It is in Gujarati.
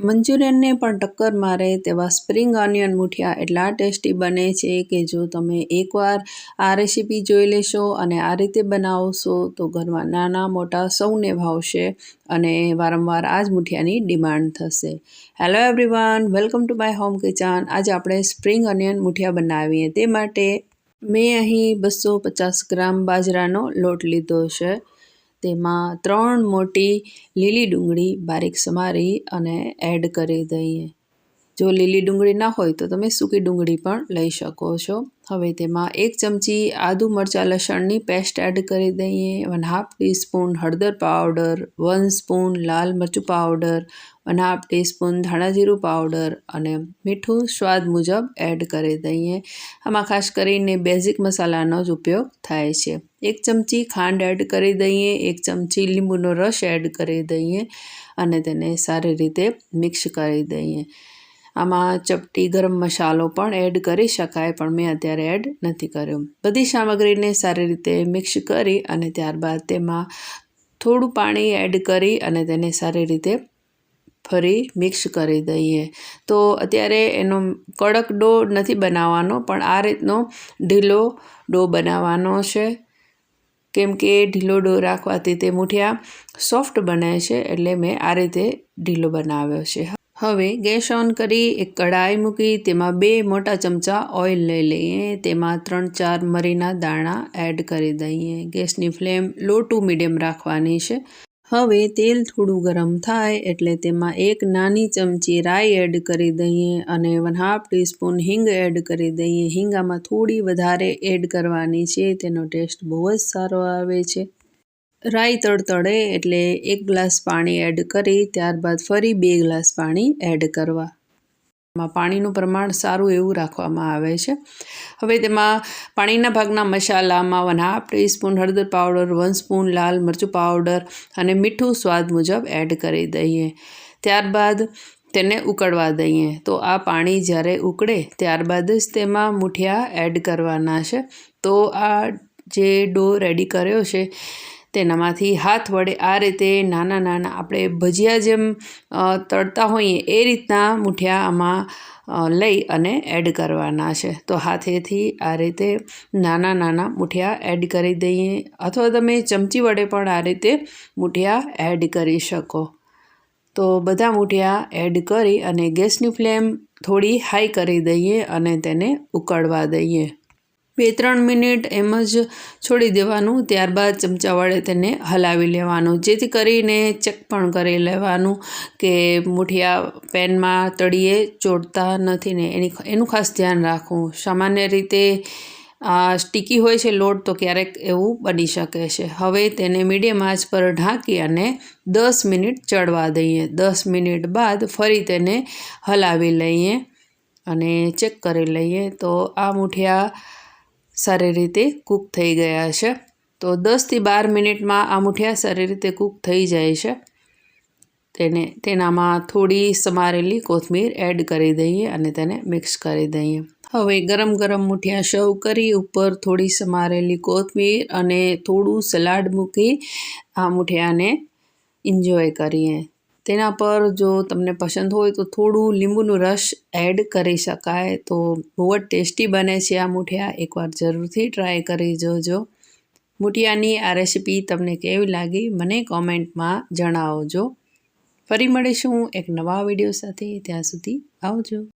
મંચુરિયનને પણ ટક્કર મારે તેવા સ્પ્રિંગ ઓનિયન મૂઠિયા એટલા ટેસ્ટી બને છે કે જો તમે એકવાર આ રેસીપી જોઈ લેશો અને આ રીતે બનાવશો તો ઘરમાં નાના મોટા સૌને ભાવશે અને વારંવાર આ જ મૂઠિયાની ડિમાન્ડ થશે. Hello everyone welcome to my home kitchen આજે આપણે સ્પ્રિંગ ઓનિયન મૂઠિયા બનાવીએ તે માટે મેં અહીં બસો પચાસ ગ્રામ બાજરાનો લોટ લીધો છે. તેમાં ત્રણ મોટી લીલી ડુંગળી બારીક સમારી અને એડ કરી દઈએ. જો લીલી ડુંગળી ના હોય તો તમે સૂકી ડુંગળી પણ લઈ શકો છો. હવે તેમાં એક ચમચી આદુ મરચાં લસણની પેસ્ટ એડ કરી દઈએ. વન હાફ ટીસ્પૂન હળદર પાવડર, વન સ્પૂન લાલ મરચું પાવડર, વન હાફ ટીસ્પૂન ધાણાજીરું પાવડર અને મીઠું સ્વાદ મુજબ એડ કરી દઈએ. આમાં ખાસ કરીને બેઝિક મસાલાનો જ ઉપયોગ થાય છે. એક ચમચી ખાંડ એડ કરી દઈએ, એક ચમચી લીંબુનો રસ એડ કરી દઈએ અને તેને સારી રીતે મિક્સ કરી દઈએ. આમાં ચપટી ગરમ મસાલો પણ એડ કરી શકાય, પણ મેં અત્યારે એડ નથી કર્યો. બધી સામગ્રીને સારી રીતે મિક્સ કરી અને ત્યારબાદ તેમાં થોડું પાણી એડ કરી અને તેને સારી રીતે ફરી મિક્સ કરી દઈએ. તો અત્યારે એનો કડક ડો નથી બનાવવાનો, પણ આ રીતનો ઢીલો ડો બનાવવાનો છે. કેમ કે ઢીલો ડો રાખવાથી તે મૂઠિયા સોફ્ટ બને છે, એટલે મેં આ રીતે ઢીલો બનાવ્યો છે. હવે ગેસ ઓન કરી, એક કઢાઈ મૂકી, તેમાં બે મોટા ચમચા ઓઇલ લઈ લઈએ. તેમાં ત્રણ ચાર મરીના દાણા એડ કરી દઈએ. ગેસની ફ્લેમ લો ટુ મીડિયમ રાખવાની છે. હવે તેલ થોડું ગરમ થાય એટલે તેમાં એક નાની ચમચી રાઈ એડ કરી દઈએ અને વન હાફ ટીસ્પૂન હિંગ એડ કરી દઈએ. હિંગામાં થોડી વધારે એડ કરવાની છે, તેનો ટેસ્ટ બહુ જ સારો આવે છે. રાઈ તડતડે એટલે એક ગ્લાસ પાણી એડ કરી, ત્યારબાદ ફરી બે ગ્લાસ પાણી એડ કરવા. માં પાણીનું પ્રમાણ સારું એવું રાખવામાં આવે છે. હવે તેમાં પાણીના ભાગના મસાલામાં વન હાફ ટીસ્પૂન હળદર પાવડર, વન સ્પૂન લાલ મરચું પાવડર અને મીઠું સ્વાદ મુજબ એડ કરી દઈએ. ત્યારબાદ તેને ઉકળવા દઈએ. તો આ પાણી જ્યારે ઉકળે, ત્યારબાદ જ તેમાં મૂઠિયા એડ કરવાના છે. તો આ જે ડો રેડી કર્યો છે તેનામાંથી હાથ વડે આ રીતે નાના નાના આપણે ભજીયા જેમ તળતા હોઈએ એ રીતના મૂઠિયા આમાં લઈ અને એડ કરવાના છે. તો હાથેથી આ રીતે નાના નાના મૂઠિયા એડ કરી દઈએ અથવા તમે ચમચી વડે પણ આ રીતે મૂઠિયા એડ કરી શકો. તો બધા મૂઠિયા એડ કરી અને ગેસની ફ્લેમ થોડી હાઈ કરી દઈએ અને તેને ઉકળવા દઈએ. બે ત્રણ મિનિટ એમ જ છોડી દેવાનું, ત્યારબાદ ચમચા વડે તેને હલાવી લેવાનું. જેથી કરીને ચેક પણ કરી લેવાનું કે મુઠિયા પેનમાં તળીએ ચોટતા નથી ને એની એનું ખાસ ધ્યાન રાખવું. સામાન્ય રીતે સ્ટીકી હોય છે લોટ, તો ક્યારેક એવું બની શકે છે. હવે તેને મીડિયમ આંચ પર ઢાંકી અને દસ મિનિટ ચડવા દઈએ. દસ મિનિટ બાદ ફરી તેને હલાવી લઈએ અને ચેક કરી લઈએ. તો આ મુઠિયા સારી રીતે કૂક થઈ ગયા છે. તો દસથી બાર મિનિટમાં આ મુઠિયા સારી રીતે કૂક થઈ જાય છે. તેને, તેનામાં થોડી સમારેલી કોથમીર એડ કરી દઈએ અને તેને મિક્સ કરી દઈએ. હવે ગરમ ગરમ મુઠિયા સર્વ કરી ઉપર થોડી સમારેલી કોથમીર અને થોડું સલાડ મૂકી આ મુઠિયાને એન્જોય કરીએ. તેના પર જો તમને પસંદ હોય તો થોડું લીંબુનું રસ એડ કરી શકાય. તો બહુ જ ટેસ્ટી બને છે આ મૂઠિયા. એકવાર જરૂરથી ટ્રાય કરી જોજો. મૂઠિયાની આ રેસીપી તમને કેવી લાગી મને કોમેન્ટમાં જણાવજો. ફરી મળીશું એક નવા વીડિયો સાથે. ત્યાં સુધી આવજો.